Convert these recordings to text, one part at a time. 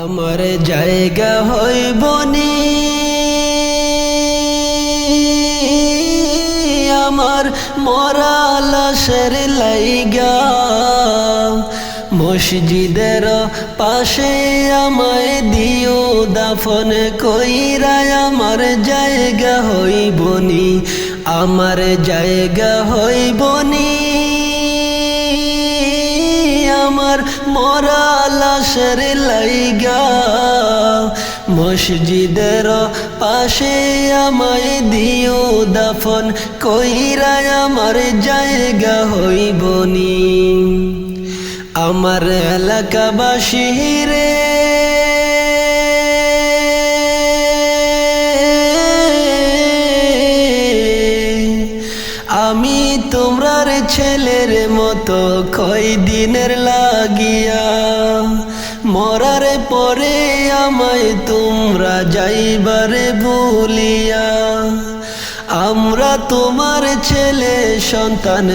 আমার জায়গা হইবনি আমার মরা লাশের লাইগা। মসজিদের পাশে আমায় দিও দাফন কইরা আমার জায়গা হইবনি আমার জায়গা হইবনি আমার মরা লাশের লাইগা। মসজিদের পাশে আমায় দিও দাফন, কইরা আমার জায়গা হইবনি। আমার এলাকাবাসী রে তোমরার ছেলের মতো দিনের লাগিয়া, মরার পরে আমায় তোমরা যাইবারে বলিয়া আমরা তোমার ছেলে, সন্তান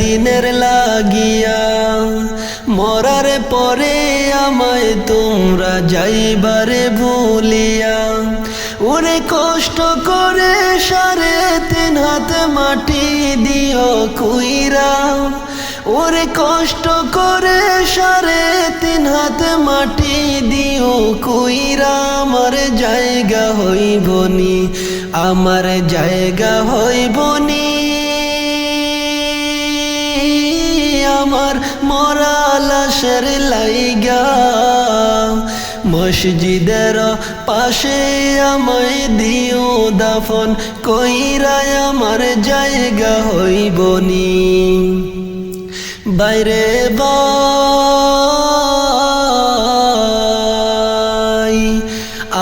দিনের লাগিয়া, মরার পরে আমায় তোমরা যাইবারে বলিয়া ওরে কষ্ট করে সারে তিন হাত মাটি দিও কুইরা। ওরে কষ্ট করে সারে তিন হাত মাটি দিও কুইরা। আমার জায়গা হইবনি আমার জায়গা হইবনি আমার মরা লাশের লাইগা মসজিদের পাশে আমায় দিও দাফন কইরায় আমার জায়গা হইব নি। বাইরে বাই,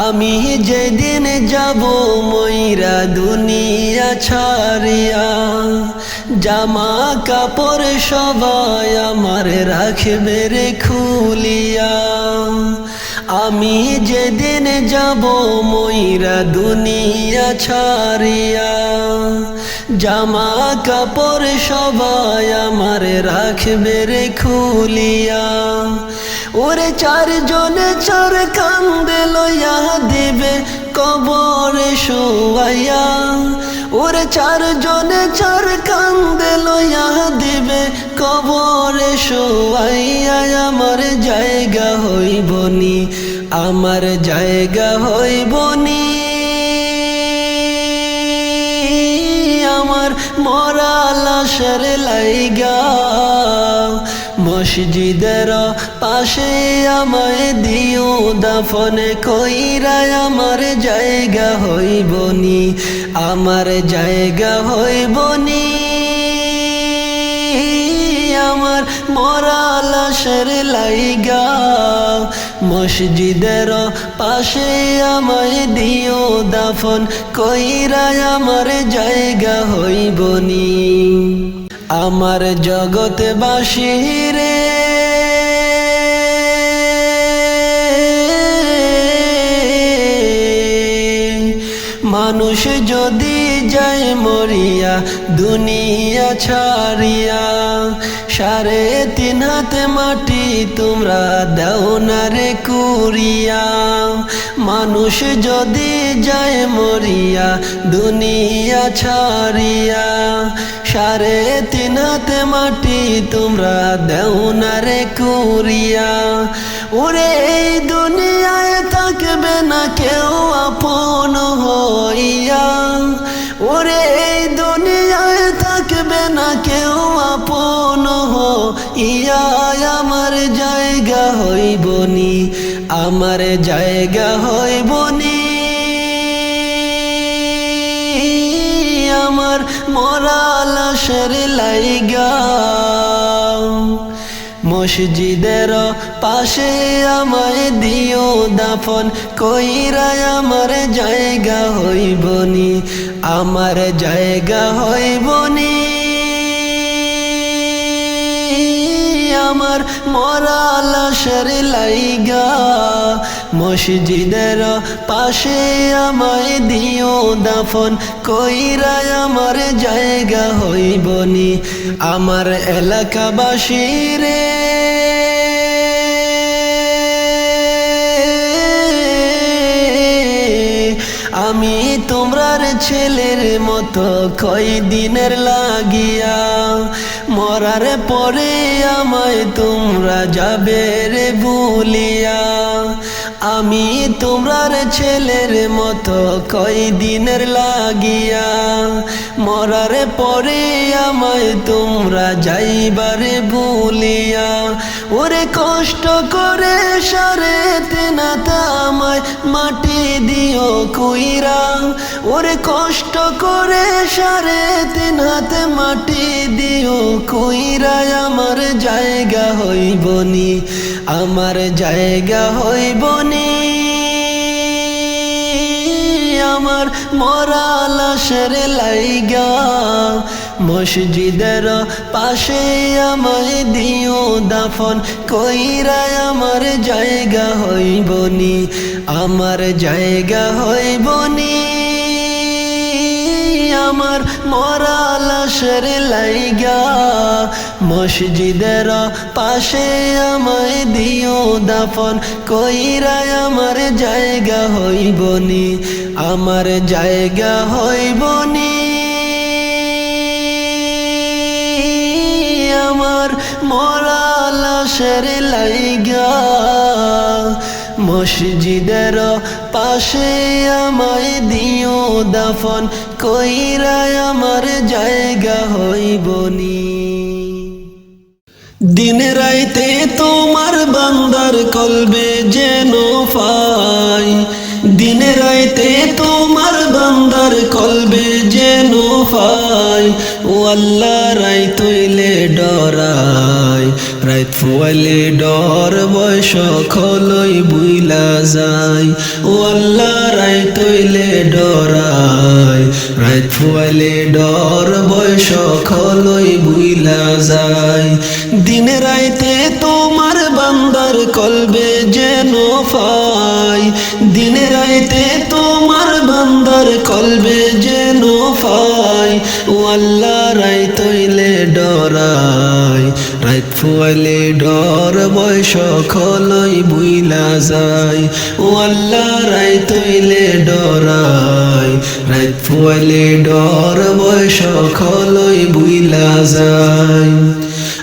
আমি যেদিন যাব ময়রা দুনিয়া ছাড়িয়া, জামা কাপড় সবাই আমার রাখবে রে খুলিয়া। আমি যেদিন যাব ময়রা দুনিয়া ছাড়িয়া, জামা কাপড় সবাই আমার রাখবে রে খুলিয়া। ওরে চারজনে চার কান্দে লইয়া দিবে কবরে শোয়াইয়া। ওরে চারজনে চার কান্দে লইয়া দিবে কবরে শোয়াইয়া, আমার জায়গা হইবনি আমার জায়গা হইবনি আমার মরা লাশের লাইগা। মসজিদের পাশে আমায় দিও দাফন কইরা আমার জায়গা হইবনি আমার জায়গা হইবনি আমার মরা লাশের লাইগা। মসজিদের পাশে আমায় দিও দাফন, কইরা আমার জায়গা হইবনি আমার জগৎবাসী রে। মানুষ যদি যায় মরিয়া, দুনিয়া ছাড়িয়া সাড়ে তিন হাতে মাটি, তোমরা দাও না রে কুরিয়া। মানুষ যদি যায় মরিয়া, দুনিয়া ছাড়িয়া। সাড়ে তিন হাতে মাটি, তোমরা দাও না রে কুরিয়া। ওরে দুনিয়ায় থাকবে না কেউ আপন হইয়া। আমার জায়গা হইবনি আমার মরা লাশের লাইগা। মসজিদের পাশে আমায় দিও দাফন, কইরা আমার জায়গা হইবনি আমার জায়গা হইবনি আমার মরাল লাশের লাইগা। মসজিদের পাশে আমায় দিও দাফন, কইরা আমার জায়গা হইবনি আমার এলাকাবাসী রে আমি তোমরার ছেলের মতো কয় দিনের লাগিয়া মরার পরে আমায় তোমরা যাবে রে ভুলিয়া আমি তোমরার ছেলের মতো কয় দিনের লাগিয়া। মরার পরে আমায় তোমরা যাইবারে ভুলিয়া ওরে কষ্ট করে সারে তেনাতা আমায় মাটি দিও কুইরা। ওরে কষ্ট করে সারে তিন হাতে মাটি দিও, কুইরা আমার জায়গা হইবনি, আমার জায়গা হইবনি। আমার মরা লাশের লাইগা মসজিদের পাশে আমায় দিও দাফন, কইরা আমার জায়গা হইবনি, আমার জায়গা হইবনি। আমার মরা লাশের লাইগা। মসজিদের পাশে আমায় দিও দাফন, কইরা আমার জায়গা হইবনি, আমার জায়গা হইবনি। আমার মরা লাশের লাইগা। মসজিদের পাশে আমায় দিও দাফন কইরা আমার জায়গা হইবনি দিন রাইতে তোমার বান্দার কলবে যেন পাই দিন রাইতে তোমার বান্দার কলবে যেন পাই, ও আল্লাহ রাই তৈলে ডরাই। রাইত ফুয়ালে ডর বয়স খলই বুইলা যায়। ও আল্লাহ রাই তৈলে ডরাই। রাইত ফুয়ালে ডর বয়স খলই বুইলা যায়। দিন রাইতে তোমার বান্দার কলবে যেন পাই, দিন রাইতে তোমার বান্দার কলবে যেন পাই ও আল্লাহ রাই তৈলে ডরাই। রাইত ফুয়ালে ডর বয়স খলই বুইলা যায়, ও আল্লাহ রাই তৈলে ডরাই। রাইত ফুয়ালে ডর বয়স খলই বুইলা যায়।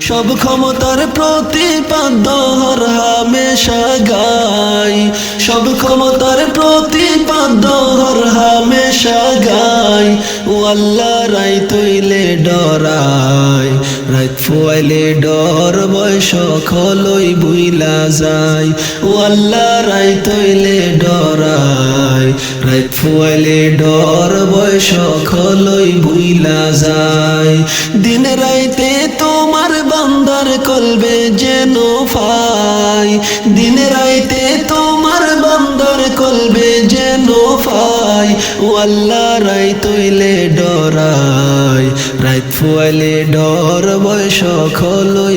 সব ক্ষমতার প্রতিপাদ্য হর হামেশা গাই। সব ক্ষমতার প্রতিপাদ্য হর হামেশা গাই। ও আল্লাহ রাই তৈলে ডরাই। রাত ফুয়াইলে ডর বয়স খলই বুইলা যায়। ও আল্লাহ রাই তৈলে ডরাই। রাত ফুয়াইলে ডর বয়স খলই বুইলা যায়। দিন রাইতে তোমার বান্দার কলবে যেন ফাই। দিন রাইতে তোমার বান্দার কলবে যেন ফাই। ও আল্লাহ রাই তৈলে ডরাই। রাইত ফুয়াইলে ডর বয়স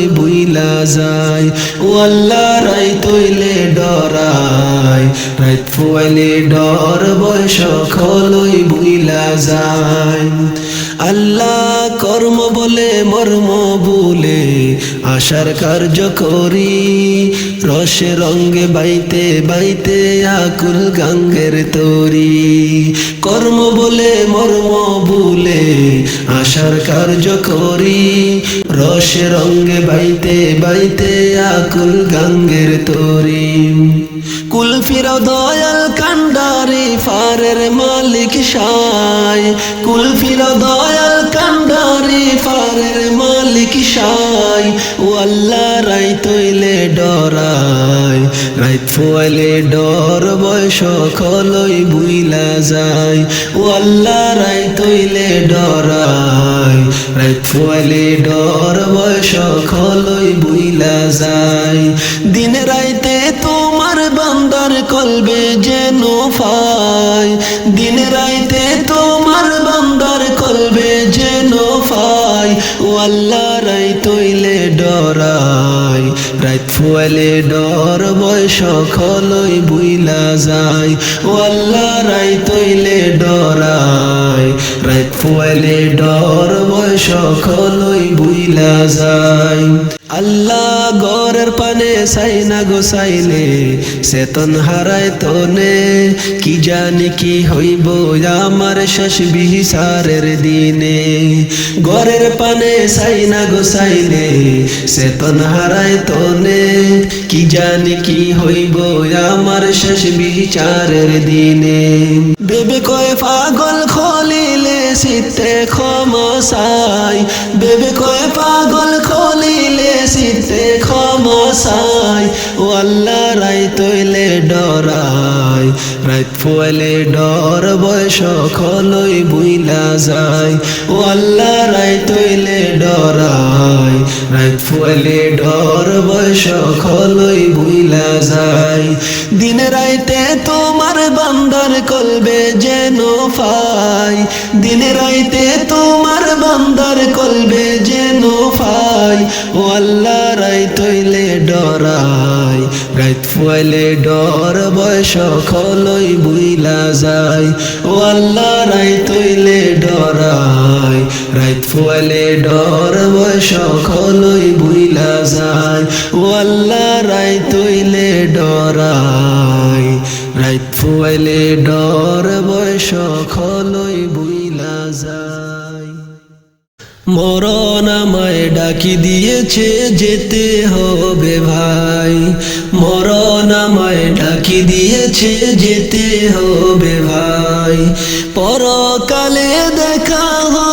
বুইলা যায়। ও আল্লাহ রাই তৈলে ডরাই। রাইত ফুয়াইলে ডর বয়স বুইলা যায়। আল্লাহ কর্ম বলে, মর্ম বলে, আশার কার্য করি। রসে রঙ্গে বাইতে বাইতে আকুল গাঙ্গের তরি। কর্ম বলে, মর্ম বলে, আশার কার্য করি। রসে রঙ্গে বাইতে বাইতে আকুল গাঙ্গের তরি। কুলফির দয়াল কান্ডারি ফারের মালিক সাই। কুলফির দয়াল কান্ডারি ফারের মালিক সাই। ও আল্লাহ রাই তৈলে ডরাই। রাইত ফুয়ালে ডর খলই বুইলা যায়। ও আল্লাহ তৈলে ডরাই রাইত ফুয়ালে ডর খলই বুইলা যায়। দিন রাইতে তোমার বান্দার কলবে যেন ফাই দিন রাইতে তোমার বান্দার কলবে যেন ফাই ও আল্লাহ, রাই তৈলে ডরাই। রাত ফুয়ালে ডর বয়স খলই বুইলা যায়। ও তৈলে ডরাই। রাত ফুয়ালে ডর বয়স খলই বুইলা যায়। আল্লাহ গরের পানে সাইনা গোসাইলে চেতন হারায় তনে। কি জানি কি হইব, আমার শেষ বিহিসারের দিনে। গরের পানে সাইনা গোসাইলে চেতন হারায় তনে। কি জানি কি হইব আমার শেষ বিচারের দিনে। বেবে কয় পাগল খলিলে শীতে ক্ষমসাই বেবে কয় পাগল খলিলে শীতে ক্ষমসাই ও আল্লাহ রাই তৈলে ডরাই। রাত ফুয়ালে ডর বয়স খলই বুইলা যায়। ও আল্লাহ ডরাই রাত ফুয়ালে ডর বয়স খলই বুইলা যায়। দিনে রাইতে তোমার বান্দার কলবে যেন ফাই। দিনে রাইতে তোমার বান্দার কলবে যেন ফাই। ও আল্লাহ রাই তৈলে ডরাই রাত ফুয়ালে ডর বয়স খলই বুইলা যায়। ও আল্লাহ রাই তৈলে রাত ফুয়ালে ডর বয়স খলই বুইলা যায়। ও আল্লাহ রাই তৈলে ডরাই রাত ফুয়ালে ডর বয়স খলই বুইলা যায়। মরণ আমায় ডাকি দিয়েছে যেতে হবে ভাই। মরণ আমায় ডাকি দিয়েছে যেতে হবে ভাই। পরকালে দেখা এখন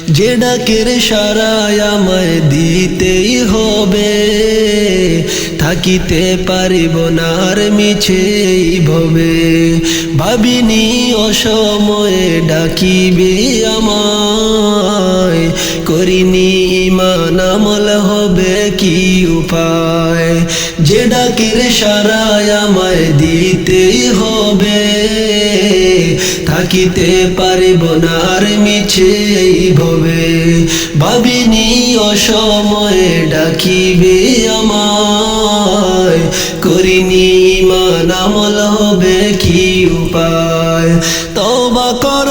যে ডাকের সারায় আমায় দিতেই হবে, থাকিতে পারিব না আর মিছেই ভবে। ভাবিনি অসময়ে ডাকিবে আমায়, করিনি ইমান আমল হবে কি উপায়। যে ডাকের সারায় আমায় দিতেই হবে থাকিতে পারিব না আর মিছেই ভবে। ভাবিনি অসময়ে ডাকিবে আমায়। করিনি মানামল হবে কি উপায়? তবা করার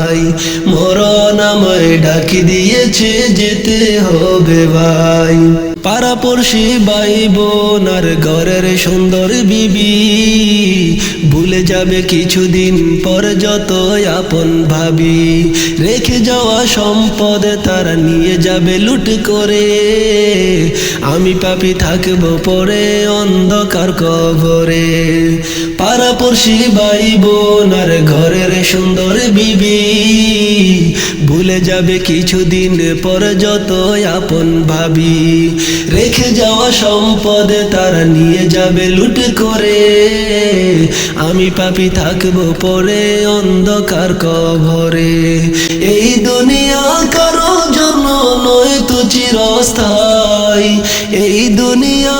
মরণ আমায় ডাকি দিয়েছে যেতে হবে ভাই। পাড়াপড়শি ভাই বোন আর ঘরের সুন্দর বিবি। ভুলে যাবে কিছুদিন পর যত আপন ভাবি। রেখে যাওয়া সম্পদ তারা নিয়ে যাবে লুট করে। আমি পাপি থাকব পরে অন্ধকার কবরে। পাড়াপড়শি ভাই বোন আর ঘরের সুন্দর বিবি। ভুলে যাবে কিছুদিন পর যত আপন ভাবি। রেখে যাওয়া সম্পদ তারা নিয়ে যাবে লুট করে। আমি পাপি থাকব পরে অন্ধকার কভরে এই দুনিয়া কারও জন্য নয় তো চিরস্থায় এই দুনিয়া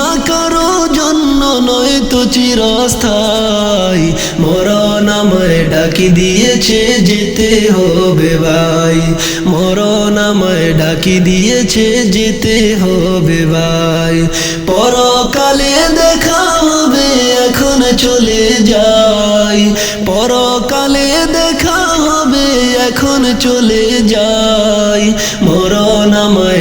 চিরস্থায়ী। মরণ আমায় ডাকি দিয়েছে যেতে হবে ভাই। মরণ আমায় ডাকি দিয়েছে যেতে হবে ভাই। পরকালে দেখা হবে, এখন চলে যাই। পরকালে দেখা হবে, এখন চলে যাই। মরণ আমায়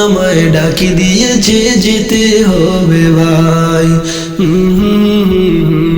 আমায় ডাকি দিয়েছে যেতে হবে ভাই। হুম।